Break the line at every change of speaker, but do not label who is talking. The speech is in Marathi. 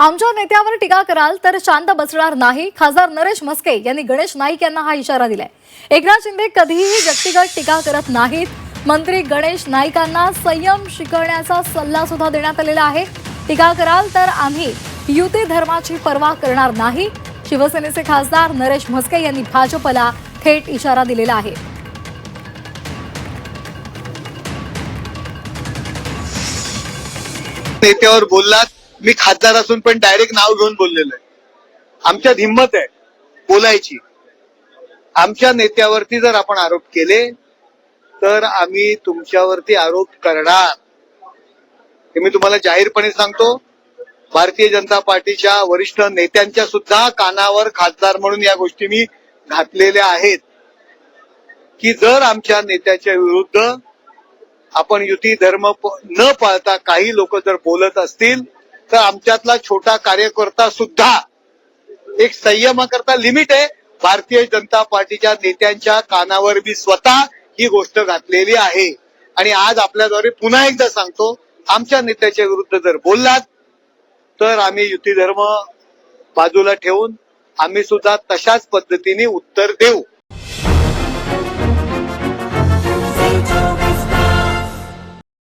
आमच्या नेत्यावर टीका कराल तर शांत बसणार नाही खासदार नरेश म्हस्के यांनी गणेश नाईक यांना हा इशारा दिलाय. एकनाथ शिंदे कधीही व्यक्तिगत टीका करत नाहीत. मंत्री गणेश नाईकांना संयम शिकवण्याचा सल्ला सुद्धा देण्यात आलेला आहे. टीका कराल तर आम्ही युती धर्माची पर्वा करणार नाही. शिवसेनेचे खासदार नरेश म्हस्के यांनी भाजपला थेट इशारा दिलेला आहे.
नेत्यावर बोललात. मी खासदार असून पण डायरेक्ट नाव घेऊन बोललेलो आहे. आमच्यात हिंमत आहे बोलायची. आमच्या नेत्यावरती जर आपण आरोप केले तर आम्ही तुमच्यावरती आरोप करणार. हे मी तुम्हाला जाहीरपणे सांगतो. भारतीय जनता पार्टीच्या वरिष्ठ नेत्यांच्या सुद्धा कानावर खासदार म्हणून या गोष्टी मी घातलेल्या आहेत. की जर आमच्या नेत्याच्या विरुद्ध आपण युती धर्म न पाळता काही लोक जर बोलत असतील तर आमच्यातला छोटा कार्यकर्ता सुद्धा एक संयमाकरता लिमिट आहे. भारतीय जनता पार्टीच्या नेत्यांच्या कानावर मी स्वतः ही गोष्ट घातलेली आहे. आणि आज आपल्याद्वारे पुन्हा एकदा सांगतो आमच्या नेत्याच्या विरुद्ध जर बोललात तर आम्ही युती धर्म बाजूला ठेवून आम्ही सुद्धा तशाच पद्धतीने उत्तर देऊ.